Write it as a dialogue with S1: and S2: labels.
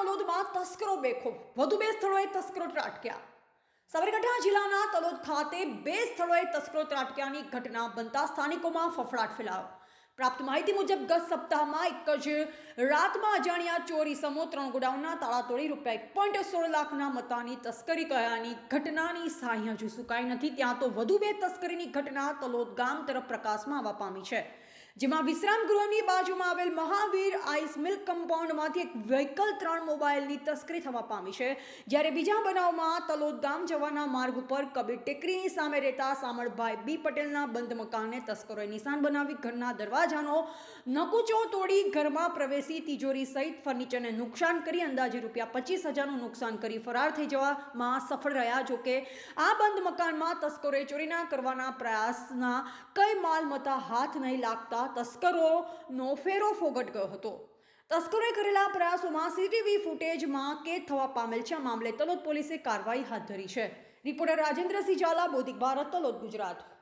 S1: તલોદમાં તસ્કરો બેખોફ વધુ બે સ્થળોએ તસ્કરો ત્રાટક્યા. સાબરકાંઠા જિલ્લાના તલોદ ખાતે બે સ્થળોએ તસ્કરો ત્રાટક્યાની ઘટના બનતા સ્થાનિકોમાં ફફડાટ ફેલાયો. પ્રાપ્ત માહિતી મુજબ, ગત સપ્તાહમાં એક જ રાતમાં અજાણ્યા ચોરી સમો ત્રણ ગોડાઉનના તાળા તોડી રૂપિયા એક પોઈન્ટ સોળ લાખના મતાની તસ્કરી કયાની ઘટનાની સાહી હજુ સુકાઈ નથી. ત્યાં તો વધુ બે તસ્કરીની ઘટના તલોદ ગામ તરફ પ્રકાશમાં આવવા પામી છે. જેમાં વિશ્રામ ગૃહની બાજુમાં આવેલ મહાવીર આઈસ મિલ્ક કમ્પાઉન્ડમાંથી એક વ્હીકલ ત્રણ મોબાઈલની તસ્કરી થવા પામી છે. જ્યારે બીજા બનાવમાં તલોદ ગામ જવાના માર્ગ ઉપર કબીર ટેકરીની સામે રહેતા સામળભાઈ બી પટેલના બંધ મકાનને તસ્કરોએ નિશાન બનાવી ઘરના દરવાજાનો નકુચો તોડી ઘરમાં પ્રવેશી તિજોરી સહિત ફર્નિચરને નુકસાન કરી અંદાજે રૂપિયા પચીસ હજારનું નુકસાન કરી ફરાર થઈ જવામાં સફળ રહ્યા. જોકે આ બંધ મકાનમાં તસ્કરોએ ચોરીના કરવાના પ્રયાસના કઈ માલમતા હાથ નહીં લાગતા તસ્કરોનો ફેરો ફોગટ ગયો હતો. તસ્કરોએ કરેલા પ્રયાસોમાં સીસીટીવી ફૂટેજમાં કેદ થવા પામેલ છે. આ મામલે તલોદ પોલીસે કાર્યવાહી હાથ ધરી છે. રિપોર્ટર રાજેન્દ્રસિંહ ઝાલા બોધિક ભારત, તલોદ ગુજરાત.